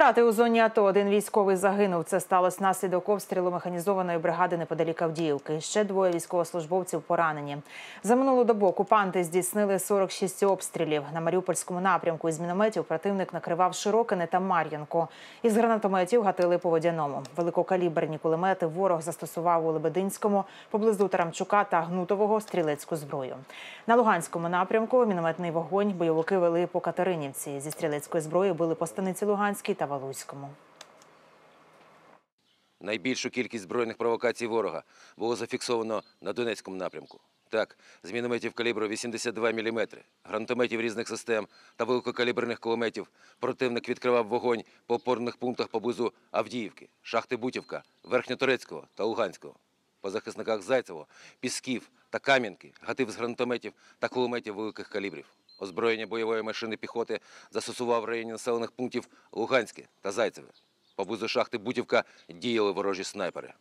Втрати у зоні АТО. Один військовий загинув. Це сталося внаслідок обстрілу механізованої бригади неподалік Авдіївки. Ще двоє військовослужбовців поранені. За минулу добу окупанти здійснили 46 обстрілів. На Маріупольському напрямку із мінометів противник накривав Широкине та Мар'янку. Із гранатометів гатили по водяному. Великокаліберні кулемети ворог застосував у Лебединському, поблизу Тарамчука та Гнутового стрілецьку зброю. На Луганському напрямку мінометний вогонь бойовики вели по Катеринівці. Зі стрілецької зброї били по станиці Луганській та Валуйському. Найбільшу кількість збройних провокацій ворога було зафіксовано на Донецькому напрямку. Так, з мінометів калібру 82 мм, гранатометів різних систем та великокаліберних кулеметів противник відкривав вогонь по опорних пунктах поблизу Авдіївки, Шахти Бутівка, Верхньоторецького та Луганського. По захисниках Зайцево, Пісків та Кам'янки гатив з гранатометів та кулеметів великих калібрів. Озброєння бойової машини піхоти застосував в районі населених пунктів Луганське та Зайцеве. Поблизу шахти Бутівка діяли ворожі снайпери.